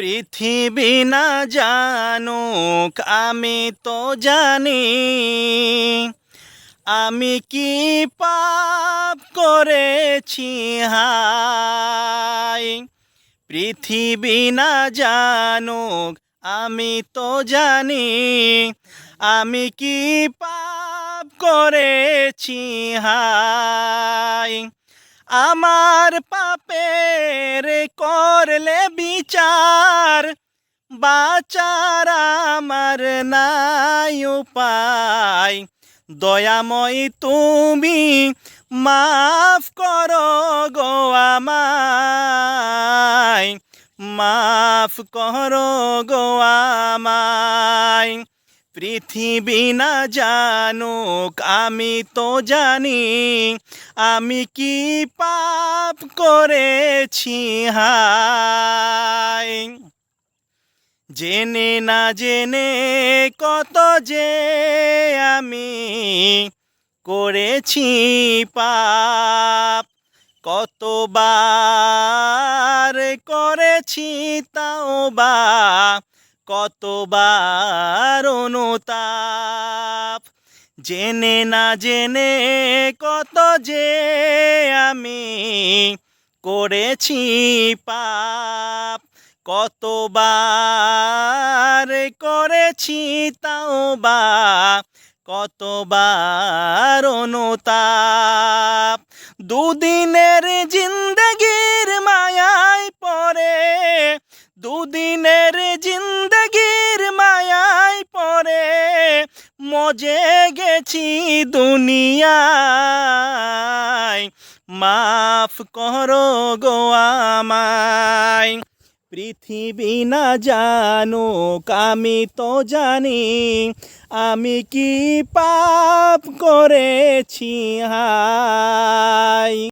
পৃথিবী না জানুক, আমি তো জানি। আমি কি পাপ করেছি, হাই? পৃথিবী না জানুক, আমি তো জানি। আমি কি পাপ করেছি, হাই? আমার পাপের করলে বিচার, বাচার আমার নাই উপায়। দয়াময় তুমি মাফ করো গো আমায়, মাফ করো গো আমায়। পৃথিবী না জানুক, আমি তো জানি, আমি কি পাপ করেছি হাই জেনে না জেনে কত যে আমি করেছি পাপ, কতবার করেছি তাও বা কতবার অনুতাপ? জেনে না জেনে কত যে আমি করেছি পাপ। কতবার করেছি তাও বা কতবার অনুতাপ? দুদিনের জিন্দগির মায়ায় পড়ে, দুদিনের জিন্দগির মজে গেছি দুনিয়ায়। মাফ করো গো আমায়। পৃথিবী না জানুক, আমি তো জানি আমি কি পাপ করেছি হাই